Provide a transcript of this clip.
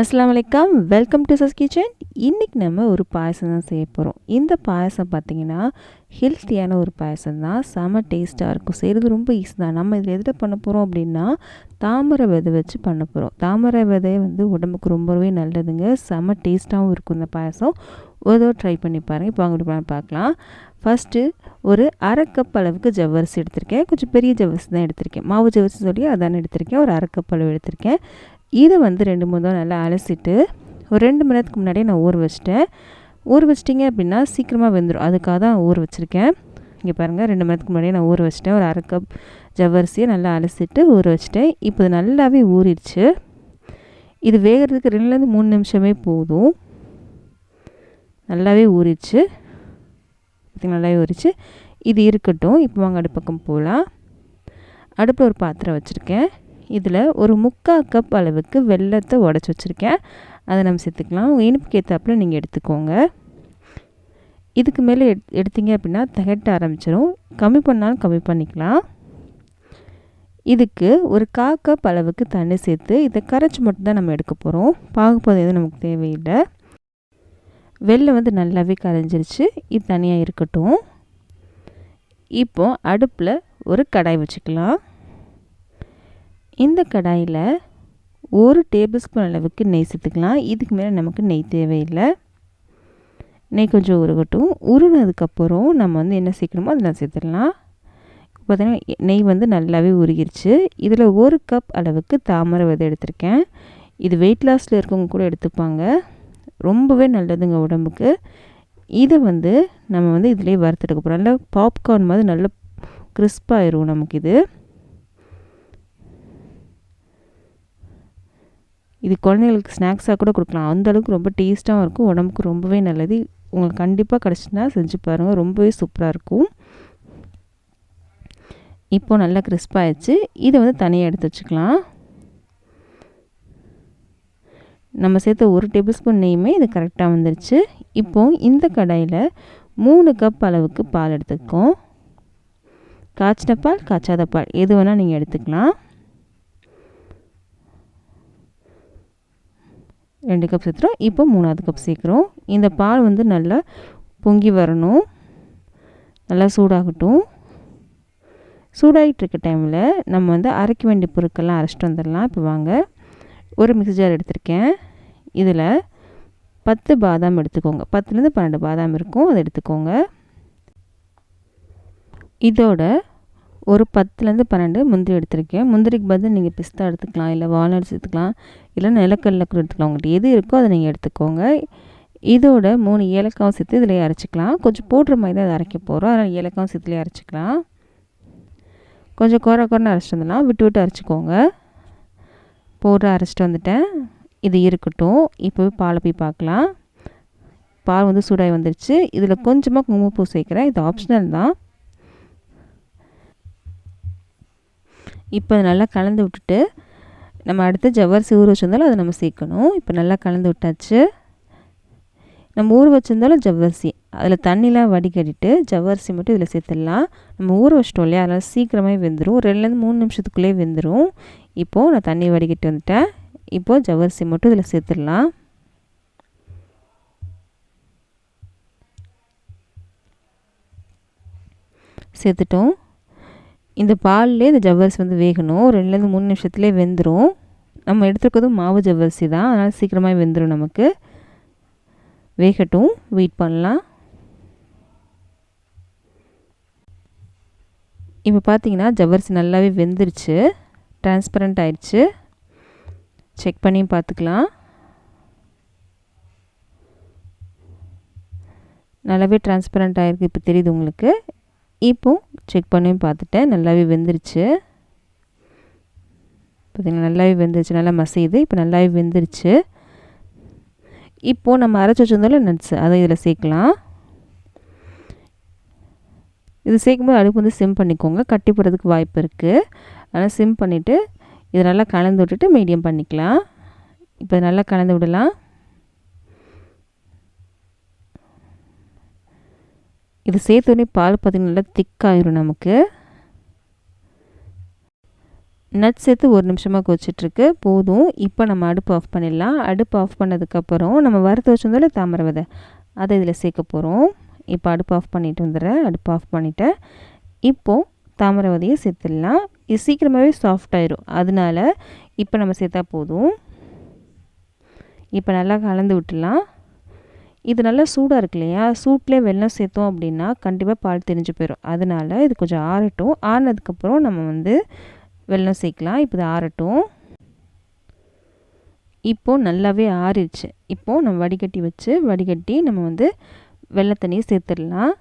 அஸ்லாம் வலைக்கம் welcome to சஸ் kitchen இன்றைக்கி நம்ம ஒரு பாயசம் தான் செய்ய போகிறோம் இந்த பாயசம் பார்த்திங்கன்னா ஹெல்த்தியான ஒரு பாயசம் தான். செம டேஸ்ட்டாக இருக்கும். செய்கிறது ரொம்ப ஈஸி தான். நம்ம இதில் எதில் பண்ண போகிறோம் அப்படின்னா தாமரை விதை வச்சு பண்ண போகிறோம் தாமரை விதை வந்து உடம்புக்கு ரொம்பவே நல்லதுங்க. செம டேஸ்ட்டாகவும் இருக்கும் இந்த பாயசம். ஏதோ ட்ரை பண்ணி பாருங்கள் இப்போ அவங்க பார்க்கலாம். ஃபஸ்ட்டு ஒரு அரை கப் அளவுக்கு ஜவ்வரிசி எடுத்திருக்கேன். கொஞ்சம் பெரிய ஜவ்வரிசி தான் எடுத்திருக்கேன். மாவு ஜவ்வரிசி சொல்லி அதானே எடுத்திருக்கேன். ஒரு அரை கப் அளவு எடுத்திருக்கேன். இதை வந்து ரெண்டு மூணு தான் நல்லா அலசிட்டு ஒரு ரெண்டு மணி நேரத்துக்கு முன்னாடியே நான் ஊற வச்சிட்டேன். ஊற வச்சிட்டிங்க அப்படின்னா சீக்கிரமாக வெந்துடும் அதுக்காக தான் ஊற வச்சுருக்கேன். இங்கே பாருங்கள் ரெண்டு மணி நேரத்துக்கு முன்னாடியே நான் ஊற வச்சிட்டேன். ஒரு அரை கப் ஜவ்வரிசியை நல்லா அலசிட்டு ஊற வச்சிட்டேன். இப்போ நல்லாவே ஊறிடுச்சு. இது வேகிறதுக்கு ரெண்டுலேருந்து மூணு நிமிஷமே போதும். நல்லாவே ஊறிடுச்சு. நல்லாவே ஊறிச்சு இது இருக்கட்டும். இப்போ வாங்க அடுப்பக்கம் போகலாம். அடுப்பில் ஒரு பாத்திரம் வச்சுருக்கேன். இதில் ஒரு முக்கால் கப் அளவுக்கு வெள்ளத்தை உடச்சி வச்சுருக்கேன். அதை நம்ம சேர்த்துக்கலாம். உங்கள் இனிப்புக்கு ஏற்றாப்புல நீங்கள் எடுத்துக்கோங்க. இதுக்கு மேலே எட் எடுத்தீங்க அப்படின்னா தகட்ட ஆரம்பிச்சிடும் கம்மி பண்ணாலும் கம்மி பண்ணிக்கலாம். இதுக்கு ஒரு கா கப் அளவுக்கு தண்ணி சேர்த்து இதை கரைச்சி மட்டும் தான் நம்ம எடுக்க போகிறோம் பாகுப்பதம் எதுவும் நமக்கு தேவையில்லை. வெள்ளம் வந்து நல்லாவே கரைஞ்சிருச்சு. இது தனியாக இருக்கட்டும். இப்போ அடுப்பில் ஒரு கடாய் வச்சுக்கலாம். இந்த கடாயில் ஒரு டேபிள் ஸ்பூன் அளவுக்கு நெய் சேர்த்துக்கலாம். இதுக்கு மேலே நமக்கு நெய் தேவையில்லை. நெய் கொஞ்சம் உருகட்டும். உருகினதுக்கப்புறம் நம்ம வந்து என்ன சேர்க்கணுமோ அதில் சேர்த்துடலாம். பார்த்திங்கன்னா நெய் வந்து நல்லாவே உருகிருச்சு. இதில் ஒரு கப் அளவுக்கு தாமரை விதை எடுத்திருக்கேன். இது வெயிட் லாஸில் இருக்கவங்க கூட எடுத்துப்பாங்க. ரொம்பவே நல்லதுங்க உடம்புக்கு. இதை வந்து நம்ம வந்து இதிலே வறுத்தெடுக்க போகிறோம் நல்லா பாப்கார்ன் மாதிரி நல்லா கிறிஸ்பாயிரும் நமக்கு இது. இது குழந்தைங்களுக்கு ஸ்நாக்ஸாக கூட கொடுக்கலாம். அந்தளவுக்கு ரொம்ப டேஸ்ட்டாகவும் இருக்கும். உடம்புக்கு ரொம்பவே நல்லது. உங்களுக்கு கண்டிப்பாக கிடச்சின்னா செஞ்சு பாருங்கள் ரொம்பவே சூப்பராக இருக்கும். இப்போது நல்லா கிறிஸ்பாகிடுச்சு இதை வந்து தனியாக எடுத்து வச்சுக்கலாம். நம்ம சேர்த்த ஒரு டேபிள் ஸ்பூன் நெய்யுமே இது கரெக்டாக வந்துருச்சு. இப்போது இந்த கடாயில் மூணு கப் அளவுக்கு பால் எடுத்துக்கோம். காய்ச்சின பால் காய்ச்சாத பால். எது வேணால் நீங்கள் எடுத்துக்கலாம். ரெண்டு கப் சேர்த்துறோம் இப்போ மூணாவது கப் சேர்க்குறோம். இந்த பால் வந்து நல்லா பொங்கி வரணும். நல்லா சூடாகட்டும். சூடாகிட்டு இருக்க டைமில் நம்ம வந்து அரைக்க வேண்டிய பொருட்கள்லாம் அரைச்சிட்டு வந்துடலாம். இப்போ வாங்க ஒரு மிக்சி ஜார் எடுத்திருக்கேன். இதில் பத்து பாதாம் எடுத்துக்கோங்க. பத்துலேருந்து பன்னெண்டு பாதாம் இருக்கும். அதை எடுத்துக்கோங்க. இதோட ஒரு பத்துலேருந்து பன்னெண்டு முந்திரி எடுத்திருக்கேன். முந்திரிக்கு பதில் நீங்கள் பிஸ்தா எடுத்துக்கலாம் இல்லை வால்நட்ஸ் எடுத்துக்கலாம் இல்லை நிலக்கடலை கூட எடுத்துக்கலாம். உங்கள்கிட்ட எது இருக்கோ அதை நீங்கள் எடுத்துக்கோங்க. இதோட மூணு ஏலக்காவும் சேர்த்து இதில் அரைச்சிக்கலாம். கொஞ்சம் போடுற மாதிரி தான் அதை அரைக்க போகிறோம் அதனால் ஏலக்காவும் சேர்த்துலேயே அரைச்சிக்கலாம். கொஞ்சம் குறை குறைன்னு அரைச்சிட்டு வந்துடலாம் விட்டு விட்டு அரைச்சிக்கோங்க. போடுற அரைச்சிட்டு வந்துட்டேன். இது இருக்கட்டும். இப்போ பாலை போய் பார்க்கலாம். பால் வந்து சூடாகி வந்துருச்சு. இதில் கொஞ்சமாக குங்குமப்பூ சேர்க்குறேன். இது ஆப்ஷனல் தான். இப்போ நல்லா கலந்து விட்டுட்டு நம்ம அடுத்து ஜவ்வரிசி ஊற வச்சுருந்தாலும் அதை நம்ம சேர்க்கணும். இப்போ நல்லா கலந்து விட்டாச்சு. நம்ம ஊற வச்சுருந்தாலும் ஜவ்வரிசி அதில் தண்ணிலாம் வடிகட்டிட்டு ஜவ்வரிசி மட்டும் இதில் சேர்த்துடலாம். நம்ம ஊற வச்சிட்டோம் இல்லையா? அதனால் சீக்கிரமாக வெந்துடும் ரெண்டுலேருந்து மூணு நிமிஷத்துக்குள்ளேயே வெந்துடும் இப்போது நான் தண்ணி வடிகட்டி வந்துட்டேன். இப்போது ஜவ்வரிசி மட்டும் இதில் சேர்த்துடலாம். சேர்த்துட்டோம். இந்த பால்லே இந்த ஜவ்வரிசி வந்து வேகணும். ரெண்டுலேருந்து மூணு நிமிஷத்துலேயே வெந்துடும் நம்ம எடுத்துருக்கிறது மாவு ஜவ்வரிசி தான். அதனால் சீக்கிரமாக வெந்துடும் நமக்கு. வேகட்டும். வெயிட் பண்ணலாம். இப்போ பார்த்தீங்கன்னா ஜவ்வரிசி நல்லாவே வெந்துருச்சு. டிரான்ஸ்பரண்ட் ஆயிடுச்சு. செக் பண்ணி பார்த்துக்கலாம். நல்லாவே டிரான்ஸ்பரண்ட் ஆகிருக்கு இப்போ தெரியுது உங்களுக்கு. இப்போது செக் பண்ணி பார்த்துட்டேன். நல்லாவே வெந்துருச்சு. பார்த்திங்கன்னா நல்லாவே வெந்துருச்சு. நல்லா மசையுது. இப்போ நல்லாவே வெந்துருச்சு. இப்போது நம்ம அரைச்சி வச்சுருந்தோம்ல நட்ஸு அதை இதில் சேர்க்கலாம். இது சேர்க்கும்போது அடுப்பு வந்து சிம் பண்ணிக்கோங்க. கட்டி போடுறதுக்கு வாய்ப்பு இருக்குது அதனால் சிம் பண்ணிவிட்டு இதை நல்லா கலந்து விட்டுட்டு மீடியம் பண்ணிக்கலாம். இப்போ நல்லா கலந்து விடலாம். இது சேர்த்தோடனே பால் பார்த்திங்கன்னா நல்லா திக்காயிரும் நமக்கு. நட் சேர்த்து ஒரு நிமிஷமாக கொச்சிட்ருக்கு போதும். இப்போ நம்ம அடுப்பு ஆஃப் பண்ணிடலாம். அடுப்பு ஆஃப் பண்ணதுக்கப்புறம் நம்ம வறுத்து வச்சுருந்தோம்ல தாமரை விதை. அதை இதில் சேர்க்க போகிறோம் இப்போ அடுப்பு ஆஃப் பண்ணிட்டு வந்துடுறேன். அடுப்பு ஆஃப் பண்ணிவிட்டேன் இப்போது தாமரை விதையை சேர்த்துடலாம். இது சீக்கிரமாகவே சாஃப்ட் ஆயிரும். அதனால இப்போ நம்ம சேர்த்தா போதும். இப்போ நல்லா கலந்து விட்டுலாம் இது நல்லா சூடாக இருக்கு இல்லையா? சூட்லேயே வெள்ளம் சேர்த்தோம் அப்படின்னா கண்டிப்பாக பால் தெரிஞ்சு போயிடும் அதனால இது கொஞ்சம் ஆறட்டும். ஆறினதுக்கப்புறம் நம்ம வந்து வெல்லம் சேர்க்கலாம். இப்போ இது ஆறட்டும். இப்போது நல்லாவே ஆறிடுச்சு. இப்போது நம்ம வடிகட்டி வச்சு வடிகட்டி நம்ம வந்து வெள்ளை தண்ணியை சேர்த்துடலாம்.